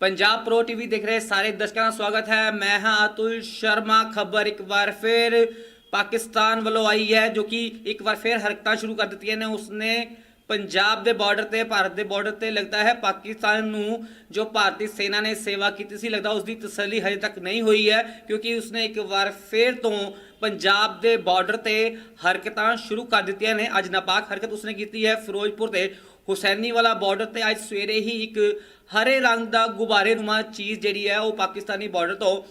Punjab pro TV ਦੇਖ ਰਹੇ ਸਾਰੇ ਦਰਸ਼ਕਾਂ ਦਾ ਸਵਾਗਤ ਹੈ। ਮੈਂ ਹਾਂ ਅਤੁਲ ਸ਼ਰਮਾ। ਖਬਰ ਇੱਕ ਵਾਰ ਫਿਰ ਪਾਕਿਸਤਾਨ ਵੱਲੋਂ ਆਈ ਹੈ, ਜੋ ਕਿ ਇੱਕ ਵਾਰ ਫਿਰ ਹਰਕਤਾਂ ਸ਼ੁਰੂ ਕਰ ਦਿੱਤੀਆਂ ਨੇ। ਉਸਨੇ ਪੰਜਾਬ ਦੇ ਬਾਰਡਰ ਤੇ, ਭਾਰਤ ਦੇ ਬਾਰਡਰ ਤੇ ਲੱਗਦਾ ਹੈ। ਪਾਕਿਸਤਾਨ ਨੂੰ ਜੋ ਭਾਰਤੀ ਸੈਨਾ ਨੇ ਸੇਵਾ ਕੀਤੀ ਸੀ, ਲੱਗਦਾ ਉਸ ਦੀ ਤਸੱਲੀ ਹਜੇ ਤੱਕ ਨਹੀਂ ਹੋਈ ਹੈ, ਕਿਉਂਕਿ ਉਸਨੇ ਇੱਕ ਵਾਰ ਫਿਰ ਤੋਂ ਪੰਜਾਬ ਦੇ ਬਾਰਡਰ ਤੇ ਹਰਕਤਾਂ ਸ਼ੁਰੂ ਕਰ ਦਿੱਤੀਆਂ ਨੇ। ਅੱਜ ਨਾਪਾਕ ਹਰਕਤ ਉਸਨੇ ਕੀਤੀ ਹੈ। ਫਿਰੋਜ਼ਪੁਰ ਤੇ ਹੁਸੈਨੀ ਵਾਲਾ ਬਾਰਡਰ ਤੇ ਅੱਜ ਸਵੇਰੇ ਹੀ ਇੱਕ ਹਰੇ ਰੰਗ ਦਾ ਗੁਬਾਰੇ ਨੁਮਾ ਚੀਜ਼ ਜਿਹੜੀ ਹੈ, ਉਹ ਪਾਕਿਸਤਾਨੀ ਬਾਰਡਰ ਤੋਂ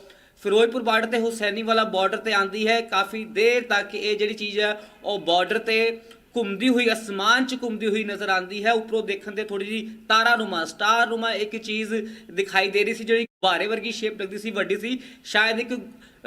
ਫਿਰੋਜ਼ਪੁਰ ਬਾਰਡਰ ਤੇ ਹੁਸੈਨੀ ਵਾਲਾ ਬਾਰਡਰ ਤੇ ਆਂਦੀ ਹੈ। ਕਾਫੀ ਦੇਰ ਤੱਕ ਇਹ ਜਿਹੜੀ ਚੀਜ਼ ਹੈ, ਉਹ ਬਾਰਡਰ ਤੇ ਘੁੰਮਦੀ ਹੋਈ, ਅਸਮਾਨ 'ਚ ਘੁੰਮਦੀ ਹੋਈ ਨਜ਼ਰ ਆਉਂਦੀ ਹੈ। ਉੱਪਰੋਂ ਦੇਖਣ ਤੇ ਥੋੜੀ ਜੀ ਤਾਰਾ ਨੁਮਾ ਸਟਾਰ ਨੁਮਾ ਇੱਕ ਚੀਜ਼ ਦਿਖਾਈ ਦੇ ਰਹੀ ਸੀ, ਜਿਹੜੀ ਗੁਬਾਰੇ ਵਰਗੀ ਸ਼ੇਪ ਲੱਗਦੀ ਸੀ, ਵੱਡੀ ਸੀ। ਸ਼ਾਇਦ ਇੱਕ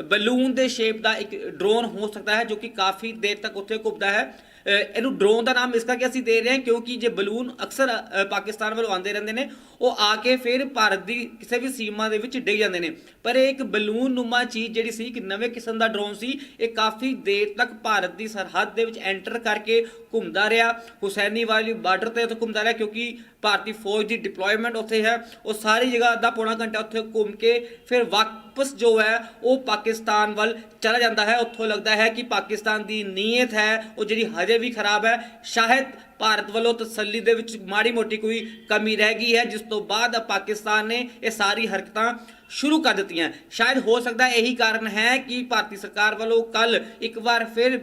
ਬਲੂਨ ਦੇ ਸ਼ੇਪ ਦਾ ਇੱਕ ਡਰੋਨ ਹੋ ਸਕਦਾ ਹੈ ਜੋ ਕਿ ਕਾਫੀ ਦੇਰ ਤੱਕ ਉੱਥੇ ਘੁੰਮਦਾ ਹੈ। ਇਹਨੂੰ ਡਰੋਨ ਦਾ ਨਾਮ ਇਸ ਕਰਕੇ ਅਸੀਂ ਦੇ ਰਹੇ ਹਾਂ ਕਿਉਂਕਿ ਜੇ ਬਲੂਨ ਅਕਸਰ ਪਾਕਿਸਤਾਨ ਵੱਲੋਂ ਆਉਂਦੇ ਰਹਿੰਦੇ ਨੇ, ਉਹ ਆ ਕੇ ਫਿਰ ਭਾਰਤ ਦੀ ਕਿਸੇ ਵੀ ਸੀਮਾ ਦੇ ਵਿੱਚ ਡਿੱਗ ਜਾਂਦੇ ਨੇ। ਪਰ ਇਹ ਇੱਕ ਬਲੂਨ ਨੁਮਾ ਚੀਜ਼ ਜਿਹੜੀ ਸੀ, ਇੱਕ ਨਵੇਂ ਕਿਸਮ ਦਾ ਡਰੋਨ ਸੀ, ਇਹ ਕਾਫੀ ਦੇਰ ਤੱਕ ਭਾਰਤ ਦੀ ਸਰਹੱਦ ਦੇ ਵਿੱਚ ਐਂਟਰ ਕਰਕੇ ਘੁੰਮਦਾ ਰਿਹਾ। ਹੁਸੈਨੀ ਵਾਲੀ ਬਾਰਡਰ ਤੇ ਉੱਥੇ ਘੁੰਮਦਾ ਰਿਹਾ ਕਿਉਂਕਿ ਭਾਰਤੀ ਫੌਜ ਦੀ ਡਿਪਲੋਇਮੈਂਟ ਉੱਥੇ ਹੈ। ਉਹ ਸਾਰੀ ਜਗ੍ਹਾ ਅੱਧਾ ਪੌਣਾ ਘੰਟਾ ਉੱਥੇ ਘੁੰਮ ਕੇ ਫਿਰ ਵਾਪਸ ਜੋ ਹੈ, ਉਹ ਪਾਕਿਸਤਾਨ ਵੱਲ ਚਲਾ ਜਾਂਦਾ ਹੈ। ਉੱਥੋਂ ਲੱਗਦਾ ਹੈ ਕਿ ਪਾਕਿਸਤਾਨ ਦੀ ਨੀਅਤ ਹੈ, ਉਹ ਜਿਹੜੀ ਹਜੇ ਵੀ ਖਰਾਬ ਹੈ, ਸ਼ਾਇਦ ਭਾਰਤ ਵੱਲੋਂ ਤਸੱਲੀ ਦੇ ਵਿੱਚ ਮਾੜੀ ਮੋਟੀ ਕੋਈ ਕਮੀ ਰਹਿ ਗਈ ਹੈ, ਜਿਸ ਤੋਂ ਬਾਅਦ ਪਾਕਿਸਤਾਨ ਨੇ ਇਹ ਸਾਰੀ ਹਰਕਤਾਂ ਸ਼ੁਰੂ ਕਰ ਦਿੱਤੀਆਂ। ਸ਼ਾਇਦ ਹੋ ਸਕਦਾ ਇਹੀ ਕਾਰਨ ਹੈ ਕਿ ਭਾਰਤੀ ਸਰਕਾਰ ਵੱਲੋਂ ਕੱਲ ਇੱਕ ਵਾਰ ਫਿਰ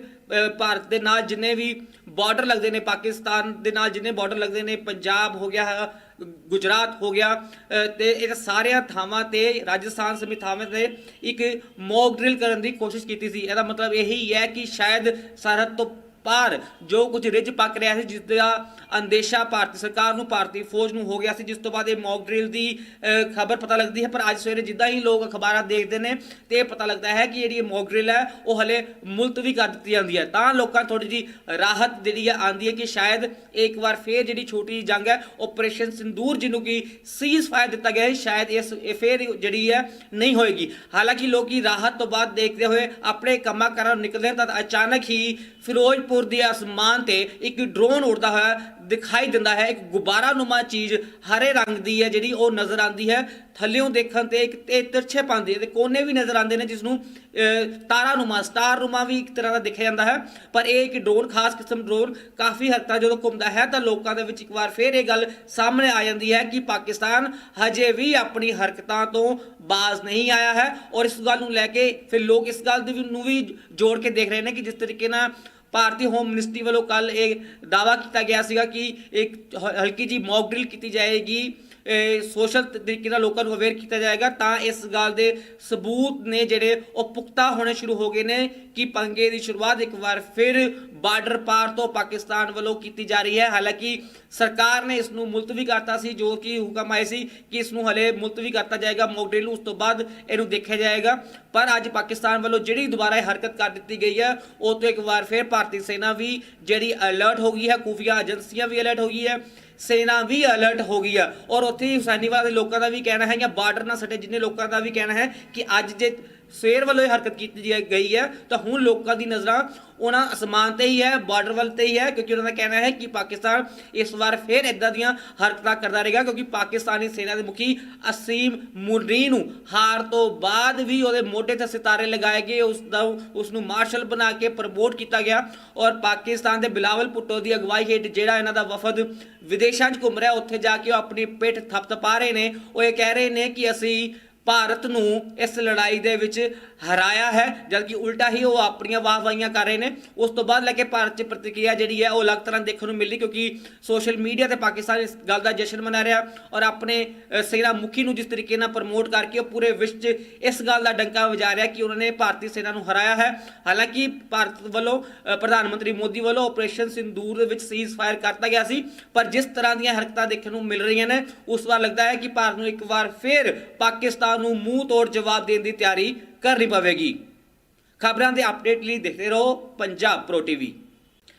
ਭਾਰਤ ਦੇ ਨਾਲ ਜਿੰਨੇ ਵੀ ਬਾਰਡਰ ਲੱਗਦੇ ਨੇ, ਪਾਕਿਸਤਾਨ ਦੇ ਨਾਲ ਜਿੰਨੇ ਬਾਰਡਰ ਲੱਗਦੇ ਨੇ, ਪੰਜਾਬ ਹੋ ਗਿਆ ਗੁਜਰਾਤ ਹੋ ਗਿਆ ਅ, ਤੇ ਇਹ ਸਾਰੀਆਂ ਥਾਵਾਂ ਤੇ ਰਾਜਸਥਾਨ ਸਮੇਤ ਥਾਵਾਂ ਤੇ ਇੱਕ ਮੌਕ ਡਰਿਲ ਕਰਨ ਦੀ ਕੋਸ਼ਿਸ਼ ਕੀਤੀ ਸੀ। ਇਹਦਾ ਮਤਲਬ ਇਹੀ ਹੈ ਕਿ ਸ਼ਾਇਦ ਸਰਹੱਦ ਤੋਂ ਪਾਰ ਜੋ ਕੁਝ ਰਿਜ ਪੱਕ ਰਿਹਾ ਸੀ, ਜਿਸ ਦਾ ਅੰਦੇਸ਼ਾ ਭਾਰਤੀ ਸਰਕਾਰ ਨੂੰ, ਭਾਰਤੀ ਫੌਜ ਨੂੰ ਹੋ ਗਿਆ ਸੀ, ਜਿਸ ਤੋਂ ਬਾਅਦ ਇਹ ਮੌਕ ਡਰਿਲ ਦੀ ਖਬਰ ਪਤਾ ਲੱਗਦੀ ਹੈ, ਪਰ ਅੱਜ ਸਵੇਰੇ ਜਿੱਦਾਂ ਹੀ ਲੋਕ ਅਖਬਾਰਾਂ ਦੇਖਦੇ ਨੇ, ਤੇ ਇਹ ਪਤਾ ਲੱਗਦਾ ਹੈ ਕਿ ਜਿਹੜੀ ਇਹ ਮੌਕ ਡਰਿਲ ਹੈ, ਉਹ ਹਲੇ ਮੁਲਤਵੀ ਕਰ ਦਿੱਤੀ ਜਾਂਦੀ ਹੈ। ਤਾਂ ਲੋਕਾਂ ਥੋੜੀ ਜੀ ਰਾਹਤ ਜਿਹੜੀ ਹੈ ਆਂਦੀ ਹੈ ਕਿ ਸ਼ਾਇਦ ਇੱਕ ਵਾਰ ਫੇਰ ਜਿਹੜੀ ਛੋਟੀ ਜਿਹੀ ਜੰਗ ਹੈ ਆਪਰੇਸ਼ਨ ਸਿੰਦੂਰ ਜਿਹਨੂੰ ਕਿ ਸੀਜ਼ ਫਾਇਰ ਦਿੱਤਾ ਗਿਆ ਹੈ ਸ਼ਾਇਦ ਇਸ, ਇਹ ਫੇਰ ਜਿਹੜੀ ਹੈ, ਨਹੀਂ ਹੋਏਗੀ। ਹਾਲਾਂਕਿ ਲੋਕੀ ਰਾਹਤ ਤੋਂ ਬਾਅਦ ਦੇਖਦੇ ਹੋਏ ਆਪਣੇ ਕੰਮਾਂ ਕਾਰਾਂ ਨੂੰ ਨਿਕਲਦੇ ਹਨ, ਤਾਂ ਅਚਾਨਕ ਹੀ ਫਿਰੋਜ਼ਪੁਰ ਦੇ ਅਸਮਾਨ ਤੇ ਇੱਕ ਡਰੋਨ ਉੜਦਾ ਹੋਇਆ ਦਿਖਾਈ ਦਿੰਦਾ ਹੈ। ਇੱਕ ਗੁਬਾਰਾ ਨੁਮਾ ਚੀਜ਼ ਹਰੇ ਰੰਗ ਦੀ ਹੈ ਜਿਹੜੀ ਉਹ ਨਜ਼ਰ ਆਉਂਦੀ ਹੈ। ਥੱਲਿਓਂ ਦੇਖਣ ਤੇ ਇੱਕ ਤੇ ਤਿਰਛੇ ਪਾਉਂਦੀ ਹੈ ਤੇ ਕੋਨੇ ਵੀ ਨਜ਼ਰ ਆਉਂਦੇ ਨੇ ਜਿਸ ਨੂੰ ਅਹ, ਤਾਰਾ ਨੁਮਾ ਸਟਾਰ ਵੀ ਇੱਕ ਤਰ੍ਹਾਂ ਦਾ ਦੇਖਿਆ ਜਾਂਦਾ ਹੈ। ਪਰ ਇਹ ਇੱਕ ਡਰੋਨ ਖਾਸ ਕਿਸਮ ਡਰੋਨ ਕਾਫੀ ਹਰਕਤਾਂ ਜਦੋਂ ਘੁੰਮਦਾ ਹੈ ਤਾਂ ਲੋਕਾਂ ਦੇ ਵਿੱਚ ਇੱਕ ਵਾਰ ਫੇਰ ਇਹ ਗੱਲ ਸਾਹਮਣੇ ਆ ਜਾਂਦੀ ਹੈ ਕਿ ਪਾਕਿਸਤਾਨ ਹਜੇ ਵੀ ਆਪਣੀ ਹਰਕਤਾਂ ਤੋਂ ਬਾਜ਼ ਨਹੀਂ ਆਇਆ ਹੈ। ਔਰ ਇਸ ਗੱਲ ਨੂੰ ਲੈ ਕੇ ਫਿਰ ਲੋਕ ਇਸ ਗੱਲ ਦੀ ਨੂੰ ਵੀ ਜੋੜ ਕੇ ਦੇਖ ਰਹੇ ਨੇ ਕਿ ਜਿਸ ਤਰੀਕੇ ਨਾਲ ਭਾਰਤੀ ਹੋਮ ਮਿਨਿਸਟਰੀ ਵੱਲੋਂ ਕੱਲ ਇਹ ਦਾਵਾ ਕੀਤਾ ਗਿਆ ਸੀਗਾ ਕਿ ਇੱਕ ਹਲਕੀ ਜੀ ਮੌਕ ਡਰਿਲ ਕੀਤੀ ਜਾਏਗੀ। ਸੋਸ਼ਲ ਤਰੀਕੇ ਨਾਲ ਲੋਕਾਂ ਨੂੰ ਅਵੇਅਰ ਕੀਤਾ ਜਾਏਗਾ, ਤਾਂ ਇਸ ਗੱਲ ਦੇ ਸਬੂਤ ਨੇ ਜਿਹੜੇ ਉਹ ਪੁਖਤਾ ਹੋਣੇ ਸ਼ੁਰੂ ਹੋ ਗਏ ਨੇ ਕਿ ਪੰਗੇ ਦੀ ਸ਼ੁਰੂਆਤ ਇੱਕ ਵਾਰ ਫਿਰ ਬਾਰਡਰ ਪਾਰ ਤੋਂ ਪਾਕਿਸਤਾਨ ਵੱਲੋਂ ਕੀਤੀ ਜਾ ਰਹੀ ਹੈ। ਹਾਲਾਂਕਿ ਸਰਕਾਰ ਨੇ ਇਸ ਨੂੰ ਮੁਲਤਵੀ ਕਰਤਾ ਸੀ, ਜੋ ਕਿ ਹੁਕਮ ਆਏ ਸੀ ਕਿ ਇਸ ਨੂੰ ਹਲੇ ਮੁਲਤਵੀ ਕਰਤਾ ਜਾਏਗਾ। ਮੌਕ ਡਰਿਲ ਨੂੰ ਉਸ ਤੋਂ ਬਾਅਦ ਇਹਨੂੰ ਦੇਖਿਆ ਜਾਏਗਾ। ਪਰ ਅੱਜ ਪਾਕਿਸਤਾਨ ਵੱਲੋਂ ਜਿਹੜੀ ਦੁਬਾਰਾ ਇਹ ਹਰਕਤ ਕਰ ਦਿੱਤੀ ਗਈ ਹੈ, ਉਹ ਤੋਂ ਇੱਕ ਵਾਰ ਫਿਰ ਭਾਰਤੀ ਸੈਨਾ ਵੀ ਜਿਹੜੀ ਅਲਰਟ ਹੋ ਗਈ ਹੈ, ਖੂਫੀਆ ਏਜੰਸੀਆਂ ਵੀ ਅਲਰਟ ਹੋ ਗਈ ਹੈ ਸੈਨਾ ਵੀ ਅਲਰਟ ਹੋ ਗਈ ਆ। ਔਰ ਉੱਥੇ ਹੀ ਦੇ ਲੋਕਾਂ ਦਾ ਵੀ ਕਹਿਣਾ ਹੈ ਜਾਂ ਬਾਰਡਰ ਨਾਲ ਸਟੇ, ਜਿੰਨੇ ਲੋਕਾਂ ਦਾ ਵੀ ਕਹਿਣਾ ਹੈ ਕਿ ਅੱਜ ਜੇ ਸਵੇਰ ਵੱਲੋਂ ਇਹ ਹਰਕਤ ਕੀਤੀ ਜੀ- ਗਈ ਹੈ, ਤਾਂ ਹੁਣ ਲੋਕਾਂ ਦੀ ਨਜ਼ਰਾਂ ਉਹਨਾਂ ਅਸਮਾਨ ਤੇ ਹੀ ਹੈ ਬਾਰਡਰ ਵੱਲ ਤੇ ਹੀ ਹੈ, ਕਿਉਂਕਿ ਉਹਨਾਂ ਦਾ ਕਹਿਣਾ ਹੈ ਕਿ ਪਾਕਿਸਤਾਨ ਇਸ ਵਾਰ ਫਿਰ ਇਦਾਂ ਦੀਆਂ ਹਰਕਤਾਂ ਕਰਦਾ ਰਹੇਗਾ, ਕਿਉਂਕਿ ਪਾਕਿਸਤਾਨੀ ਸੈਨਾ ਦੇ ਮੁਖੀ ਅਸੀਮ ਮੁਨੀ ਨੂੰ ਹਾਰ ਤੋਂ ਬਾਅਦ ਵੀ ਉਹਦੇ ਮੋਢੇ ਤੇ ਸਿਤਾਰੇ ਲਗਾਏ ਗਏ, ਉਸ ਦਾ ਉਸ ਨੂੰ ਮਾਰਸ਼ਲ ਬਣਾ ਕੇ ਪ੍ਰਮੋਟ ਕੀਤਾ ਗਿਆ ਔਰ ਪਾਕਿਸਤਾਨ ਦੇ ਬਿਲਾਵਲ ਭੁੱਟੋ ਦੀ ਅਗਵਾਈ ਹੇਠ ਜਿਹੜਾ ਇਹਨਾਂ ਦਾ ਵਫਦ ਵਿਦੇਸ਼ਾਂ 'ਚ ਘੁੰਮ ਰਿਹਾ, ਉੱਥੇ ਜਾ ਕੇ ਉਹ ਆਪਣੀ ਪਿੱਠ ਥਪਥਪਾ ਰਹੇ ਨੇ, ਉਹ ਇਹ ਕਹਿ ਰਹੇ ਨੇ ਕਿ ਅਸੀਂ ਭਾਰਤ ਨੂੰ ਇਸ ਲੜਾਈ ਦੇ ਵਿੱਚ ਹਰਾਇਆ ਹੈ, ਜਦਕਿ ਉਲਟਾ ਹੀ ਉਹ ਆਪਣੀਆਂ ਵਾਹਵਾਹੀਆਂ ਕਰ ਰਹੇ ਨੇ। ਉਸ ਤੋਂ ਬਾਅਦ ਲੈ ਕੇ ਭਾਰਤ 'ਚ ਪ੍ਰਤੀਕਿਰਿਆ ਜਿਹੜੀ ਹੈ, ਉਹ ਅਲੱਗ ਤਰ੍ਹਾਂ ਦੇਖਣ ਨੂੰ ਮਿਲੀ, ਕਿਉਂਕਿ ਸੋਸ਼ਲ ਮੀਡੀਆ ਤੇ ਪਾਕਿਸਤਾਨ ਇਸ ਗੱਲ ਦਾ ਜਸ਼ਨ ਮਨਾ ਰਿਹਾ ਔਰ ਆਪਣੇ ਸੈਨਾ ਮੁਖੀ ਨੂੰ ਜਿਸ ਤਰੀਕੇ ਨਾਲ ਪ੍ਰਮੋਟ ਕਰਕੇ ਉਹ ਪੂਰੇ ਵਿਸ਼ਵ 'ਚ ਇਸ ਗੱਲ ਦਾ ਡੰਕਾ ਵਜਾ ਰਿਹਾ ਕਿ ਉਹਨਾਂ ਨੇ ਭਾਰਤੀ ਸੈਨਾ ਨੂੰ ਹਰਾਇਆ ਹੈ। ਹਾਲਾਂਕਿ ਭਾਰਤ ਵੱਲੋਂ ਪ੍ਰਧਾਨ ਮੰਤਰੀ ਮੋਦੀ ਵੱਲੋਂ ਆਪਰੇਸ਼ਨ ਸਿੰਦੂਰ ਦੇ ਵਿੱਚ ਸੀਜ਼ ਫਾਇਰ ਕਰਤਾ ਗਿਆ ਸੀ, ਪਰ ਜਿਸ ਤਰ੍ਹਾਂ ਦੀਆਂ ਹਰਕਤਾਂ ਦੇਖਣ ਨੂੰ ਮਿਲ ਰਹੀਆਂ ਨੇ, ਉਸ ਵਾਰ ਲੱਗਦਾ ਹੈ ਕਿ ਭਾਰਤ ਨੂੰ ਇੱਕ ਵਾਰ ਫਿਰ ਪਾਕਿਸਤਾਨ ਨੂੰ ਮੂੰਹ ਤੋੜ ਜਵਾਬ ਦੇਣ ਦੀ ਤਿਆਰੀ ਕਰਨੀ ਪਵੇਗੀ। ਖਬਰਾਂ ਦੇ ਅਪਡੇਟ ਲਈ ਦੇਖਦੇ ਰਹੋ ਪੰਜਾਬ ਪ੍ਰੋ ਟੀਵੀ